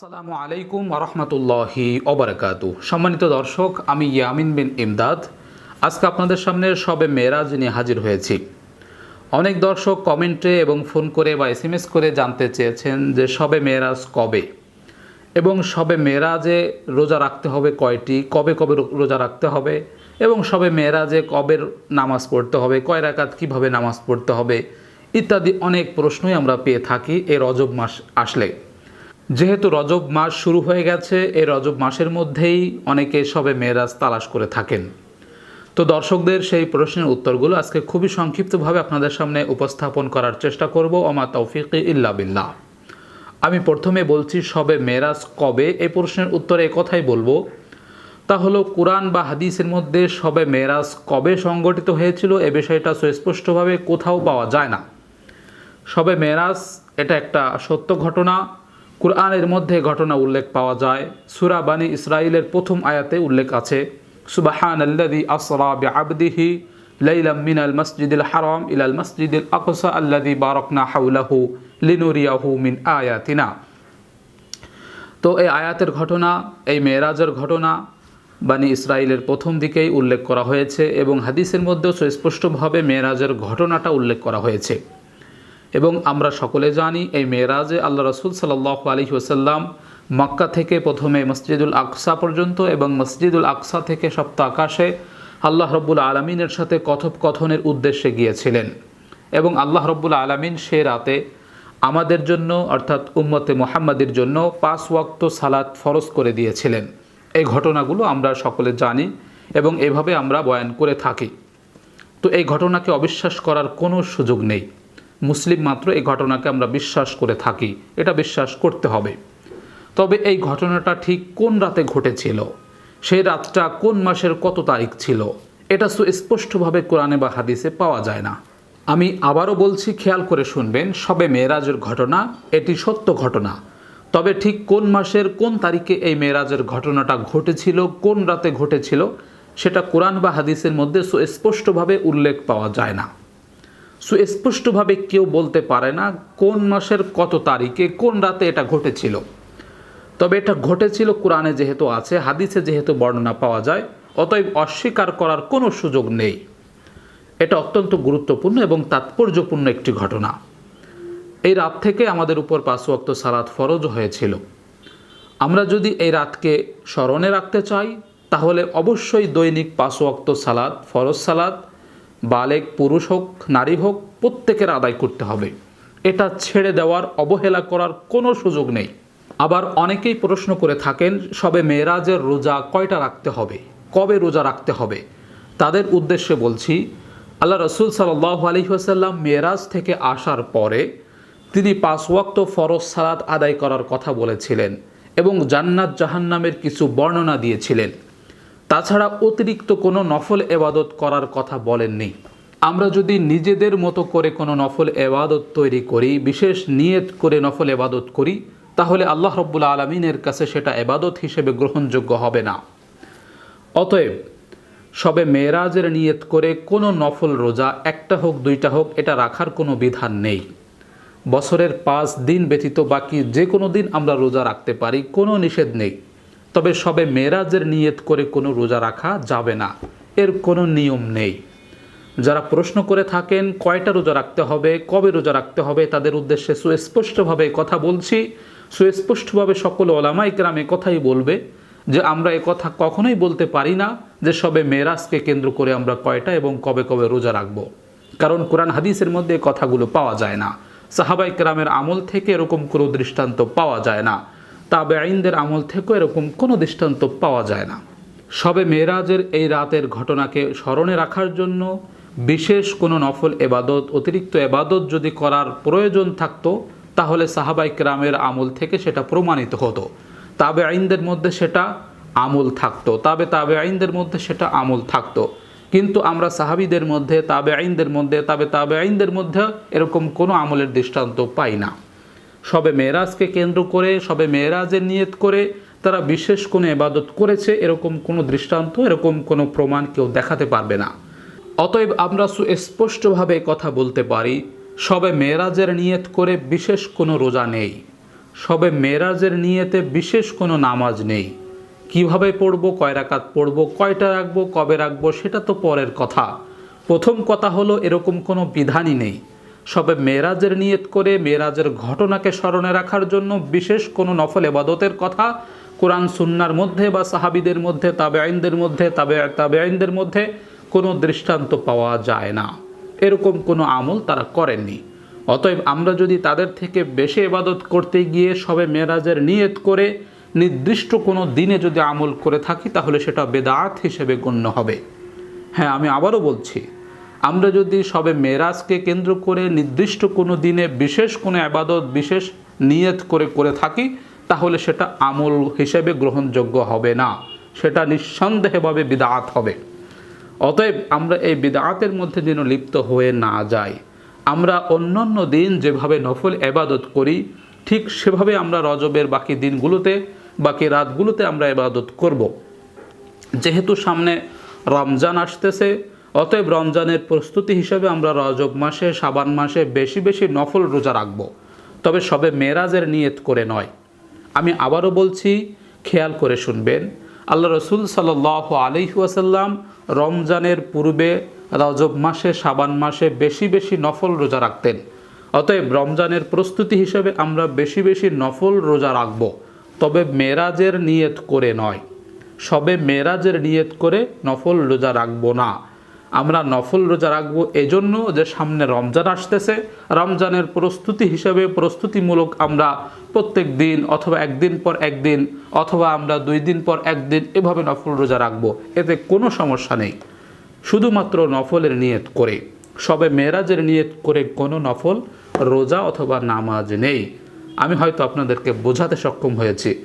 আসসালামু আলাইকুম রহমতুল্লাহি অবরাকাতু সম্মানিত দর্শক, আমি ইয়ামিন বিন ইমদাদ। আজকে আপনাদের সামনে সবে মেরাজ নিয়ে হাজির হয়েছি। অনেক দর্শক কমেন্টে এবং ফোন করে বা এস করে জানতে চেয়েছেন যে সবে মেয়েরাজ কবে এবং সবে মেরাজে রোজা রাখতে হবে কয়টি, কবে কবে রোজা রাখতে হবে এবং সবে মেরাজে কবে নামাজ পড়তে হবে, কয় রাকাত কীভাবে নামাজ পড়তে হবে ইত্যাদি অনেক প্রশ্নই আমরা পেয়ে থাকি এই রজব মাস আসলে। যেহেতু রজব মাস শুরু হয়ে গেছে এই রজব মাসের মধ্যেই অনেকে সবে মেরাজ তালাশ করে থাকেন। তো দর্শকদের সেই প্রশ্নের উত্তরগুলো আজকে খুবই সংক্ষিপ্তভাবে আপনাদের সামনে উপস্থাপন করার চেষ্টা করব। অমা তৌফিক ইল্লা বিল্লাহ। আমি প্রথমে বলছি, সবে মেরাজ কবে? এই প্রশ্নের উত্তরে কথাই বলব। তা হলো, কোরআন বা হাদিসের মধ্যে সবে মেরাজ কবে সংগঠিত হয়েছিল? এ বিষয়টা সুস্পষ্টভাবে কোথাও পাওয়া যায় না। সবে মেরাজ এটা একটা সত্য ঘটনা। কোরআনের মধ্যে ঘটনা উল্লেখ পাওয়া যায়। সুরা বানি ইসরাইলের প্রথম আয়াতে উল্লেখ আছে সুবাহান আল্লাদি আসরা বিআবদিহি লাইলাম মিনাল মসজিদুল হারাম ইলাল মসজিদুল আকসা আল্লাদি বারকনা হাউলাহু লিনুরিয়াহু মিন আয়াতিনা। তো এই আয়াতের ঘটনা, এই মেয়েরাজের ঘটনা বানি ইসরায়েলের প্রথম দিকেই উল্লেখ করা হয়েছে এবং হাদিসের মধ্যেও সুস্পষ্টভাবে মেয়েরাজের ঘটনাটা উল্লেখ করা হয়েছে। এবং আমরা সকলে জানি এই মেয়েরাজে আল্লাহ রসুল সাল্লাহ আলী ওসাল্লাম মক্কা থেকে প্রথমে মসজিদুল আকসা পর্যন্ত এবং মসজিদুল আকসা থেকে সপ্তাহ আকাশে আল্লাহ রব্বুল আলমিনের সাথে কথোপকথনের উদ্দেশ্যে গিয়েছিলেন। এবং আল্লাহ রব্বুল আলমিন সে রাতে আমাদের জন্য, অর্থাৎ উম্মতে মোহাম্মদের জন্য পাঁচ ওয়াক্ত সালাত ফরজ করে দিয়েছিলেন। এই ঘটনাগুলো আমরা সকলে জানি এবং এভাবে আমরা বয়ান করে থাকি। তো এই ঘটনাকে অবিশ্বাস করার কোনো সুযোগ নেই। মুসলিম মাত্র এই ঘটনাকে আমরা বিশ্বাস করে থাকি, এটা বিশ্বাস করতে হবে। তবে এই ঘটনাটা ঠিক কোন রাতে ঘটেছিল? সেই রাতটা কোন মাসের কত তারিখ ছিল? এটা সুস্পষ্টভাবে কোরআনে বা হাদিসে পাওয়া যায় না। আমি আবারও বলছি, খেয়াল করে শুনবেন, সবে মেয়েরাজের ঘটনা, এটি সত্য ঘটনা। তবে ঠিক কোন মাসের কোন তারিখে এই মেয়েরাজের ঘটনাটা ঘটেছিল, কোন রাতে ঘটেছিল, সেটা কোরআন বা হাদিসের মধ্যে সুস্পষ্টভাবে উল্লেখ পাওয়া যায় না। সুস্পষ্টভাবে কেউ বলতে পারে না কোন মাসের কত তারিখে, কোন রাতে এটা ঘটেছিল। তবে এটা ঘটেছিল কোরআনে যেহেতু আছে, হাদিসে যেহেতু বর্ণনা পাওয়া যায়, অতএব অস্বীকার করার কোনো সুযোগ নেই। এটা অত্যন্ত গুরুত্বপূর্ণ এবং তাৎপর্যপূর্ণ একটি ঘটনা। এই রাত থেকে আমাদের উপর পাঁচ ওয়াক্ত সালাত ফরজ হয়েছিল। আমরা যদি এই রাতকে স্মরণে রাখতে চাই, তাহলে অবশ্যই দৈনিক পাঁচ ওয়াক্ত সালাদ ফরজ সালাদ বালেক পুরুষ হোক, নারী হোক, প্রত্যেকের আদায় করতে হবে। এটা ছেড়ে দেওয়ার অবহেলা করার কোনো সুযোগ নেই। আবার অনেকেই প্রশ্ন করে থাকেন, সবে মেয়েরাজের রোজা কয়টা রাখতে হবে? কবে রোজা রাখতে হবে? তাদের উদ্দেশ্যে বলছি, আল্লাহ রসুল সাল্লাহ আলহিহাসাল্লাম মেয়েরাজ থেকে আসার পরে তিনি পাঁচ ওয়াক্ত ফরজ সালাত আদায় করার কথা বলেছিলেন এবং জান্নাত জাহান্নামের কিছু বর্ণনা দিয়েছিলেন। তাছাড়া অতিরিক্ত কোনো নফল এবাদত করার কথা বলেননি। আমরা যদি নিজেদের মতো করে কোনো নফল এবাদত তৈরি করি, বিশেষ নিয়ত করে নফল এবাদত করি, তাহলে আল্লাহ রব্বুল আলমিনের কাছে সেটা এবাদত হিসেবে গ্রহণযোগ্য হবে না। অতএব, সবে মেয়েরাজের নিয়ত করে কোনো নফল রোজা একটা হোক, দুইটা হোক, এটা রাখার কোনো বিধান নেই। বছরের পাঁচ দিন ব্যতীত বাকি যে কোনো দিন আমরা রোজা রাখতে পারি, কোনো নিষেধ নেই। তবে সবে মেয়েরাজের নিয়ত করে কোনো রোজা রাখা যাবে না। এর কোনো নিয়ম নেই। যারা প্রশ্ন করে থাকেন, কয়টা রোজা রাখতে হবে, কবে রোজা রাখতে হবে, তাদের উদ্দেশ্যে সুস্পষ্টভাবে কথা বলছি। সুস্পষ্টভাবে সকল ওলামাই গ্রামে কথাই বলবে যে, আমরা এ কথা কখনোই বলতে পারি না যে, সবে মেরাজকে কেন্দ্র করে আমরা কয়টা এবং কবে কবে রোজা রাখব। কারণ কোরআন হাদিসের মধ্যে কথাগুলো পাওয়া যায় না। সাহাবাই কেরামের আমল থেকে এরকম কোনো দৃষ্টান্ত পাওয়া যায় না। তাবে আইনদের আমল থেকেও এরকম কোনো দৃষ্টান্ত পাওয়া যায় না। সবে মেয়েরাজের এই রাতের ঘটনাকে স্মরণে রাখার জন্য বিশেষ কোনো নফল এবাদত, অতিরিক্ত এবাদত যদি করার প্রয়োজন থাকতো, তাহলে সাহাবাই কেরামের আমল থেকে সেটা প্রমাণিত হতো। তাবে আইনদের মধ্যে সেটা আমল থাকতো। তবে তাবে আইনদের মধ্যে সেটা আমল থাকতো। কিন্তু আমরা সাহাবিদের মধ্যে তাবে আইনদের মধ্যে, তবে তাবে আইনদের মধ্যে এরকম কোনো আমলের দৃষ্টান্ত পাই না। সবে মেয়েরাজকে কেন্দ্র করে, সবে মেয়েরাজের নিয়ত করে, তারা বিশেষ কোনো এবাদত করেছে, এরকম কোনো দৃষ্টান্ত, এরকম কোনো প্রমাণ কেউ দেখাতে পারবে না। অতএব আমরা সুস্পষ্টভাবে কথা বলতে পারি, সবে মেয়েরাজের নিয়ত করে বিশেষ কোনো রোজা নেই। সবে মেরাজের নিয়েতে বিশেষ কোনো নামাজ নেই। কীভাবে পড়ব, কয় রাকাত পড়ব, কয়টা রাখব, কবে রাখব, সেটা তো পরের কথা। প্রথম কথা হলো, এরকম কোনো বিধানই নেই। সবে মেরাজের নিয়ত করে মেরাজের ঘটনাকে স্মরণে রাখার জন্য বিশেষ কোনো নফল এবাদতের কথা কোরআন সুন্নার মধ্যে বা সাহাবিদের মধ্যে তাবে আইনদের মধ্যে, তাবে তাবে আইনদের মধ্যে কোনো দৃষ্টান্ত পাওয়া যায় না। এরকম কোনো আমল তারা করেননি। অতএব আমরা যদি তাদের থেকে বেশি এবাদত করতে গিয়ে সবে মেরাজের নিয়ত করে নির্দিষ্ট কোনো দিনে যদি আমল করে থাকি, তাহলে সেটা বেদাত হিসেবে গণ্য হবে। হ্যাঁ আমি আবারও বলছি আমরা যদি সবে মেরাজকে কেন্দ্র করে নির্দিষ্ট কোনো দিনে বিশেষ কোনো আবাদত, বিশেষ নিয়ত করে করে থাকি, তাহলে সেটা আমল হিসেবে গ্রহণযোগ্য হবে না। সেটা নিঃসন্দেহভাবে বিদাত হবে। অতএব আমরা এই বিদাতের মধ্যে যেন লিপ্ত হয়ে না যাই। আমরা অন্যান্য দিন যেভাবে নফল এবাদত করি, ঠিক সেভাবে আমরা রজবের বাকি দিনগুলোতে, বাকি রাতগুলোতে আমরা এবাদত করব। যেহেতু সামনে রমজান আসতেছে অতএব রমজানের প্রস্তুতি হিসেবে আমরা রজব মাসে সাবান মাসে বেশি বেশি নফল রোজা রাখব। তবে সবে মেরাজের নিয়ত করে নয়। আমি আবারও বলছি, খেয়াল করে শুনবেন, আল্লাহ রসুল সাল আলিহাসাল্লাম রমজানের পূর্বে রজব মাসে সাবান মাসে বেশি বেশি নফল রোজা রাখতেন। অতএব রমজানের প্রস্তুতি হিসেবে আমরা বেশি বেশি নফল রোজা রাখব। তবে মেরাজের নিয়ত করে নয়। সবে মেরাজের নিয়ত করে নফল রোজা রাখব না। আমরা নফল রোজা রাখব এজন্য যে সামনে রমজান আসতেছে। রমজানের প্রস্তুতি হিসেবে প্রস্তুতিমূলক আমরা প্রত্যেক দিন অথবা একদিন পর একদিন অথবা আমরা দুই দিন পর একদিন এভাবে নফল রোজা রাখব। এতে কোনো সমস্যা নেই। শুধুমাত্র নফলের নিয়ত করে। সবে মেরাজের নিয়ত করে কোনো নফল রোজা অথবা নামাজ নেই। আমি হয়তো আপনাদেরকে বোঝাতে সক্ষম হয়েছি।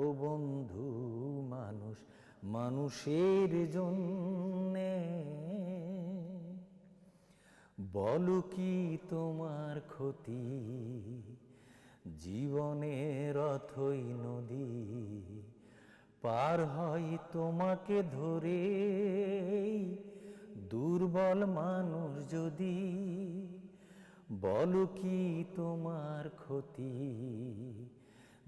ও বন্ধু মানুষ, মানুষের জন্যে। বলো কি তোমার ক্ষতি? জীবনের অথই নদী, পার হয় তোমাকে ধরে। দুর্বল মানুষ যদি, বলো কি তোমার ক্ষতি?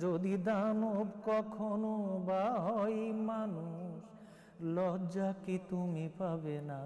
যদি দানব কখনো বা হয় মানুষ লজ্জা কি তুমি পাবে না?